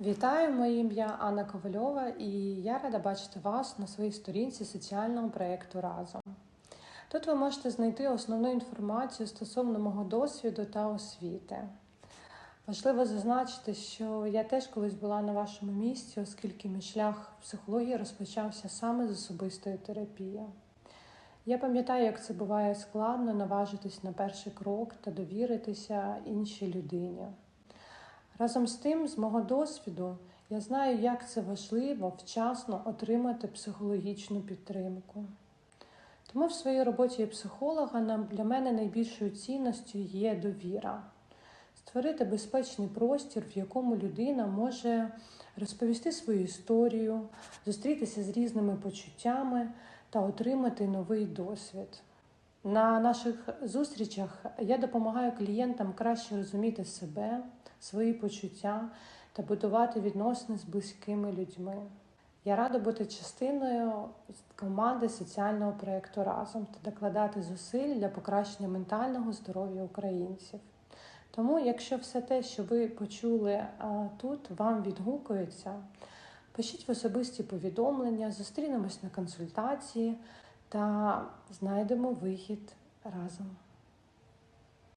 Вітаю, моє ім'я Анна Ковальова, і я рада бачити вас на своїй сторінці соціального проєкту Разом. Тут ви можете знайти основну інформацію стосовно мого досвіду та освіти. Важливо зазначити, що я теж колись була на вашому місці, оскільки мій шлях психології розпочався саме з особистої терапії. Я пам'ятаю, як це буває складно наважитись на перший крок та довіритися іншій людині. Разом з тим, з мого досвіду, я знаю, як це важливо вчасно отримати психологічну підтримку. Тому в своїй роботі психолога для мене найбільшою цінністю є довіра, створити безпечний простір, в якому людина може розповісти свою історію, зустрітися з різними почуттями та отримати новий досвід. На наших зустрічах я допомагаю клієнтам краще розуміти себе, свої почуття та будувати відносини з близькими людьми. Я рада бути частиною команди соціального проєкту разом та докладати зусиль для покращення ментального здоров'я українців. Тому, якщо все те, що ви почули тут, вам відгукується, пишіть в особисті повідомлення, зустрінемось на консультації та знайдемо вихід разом.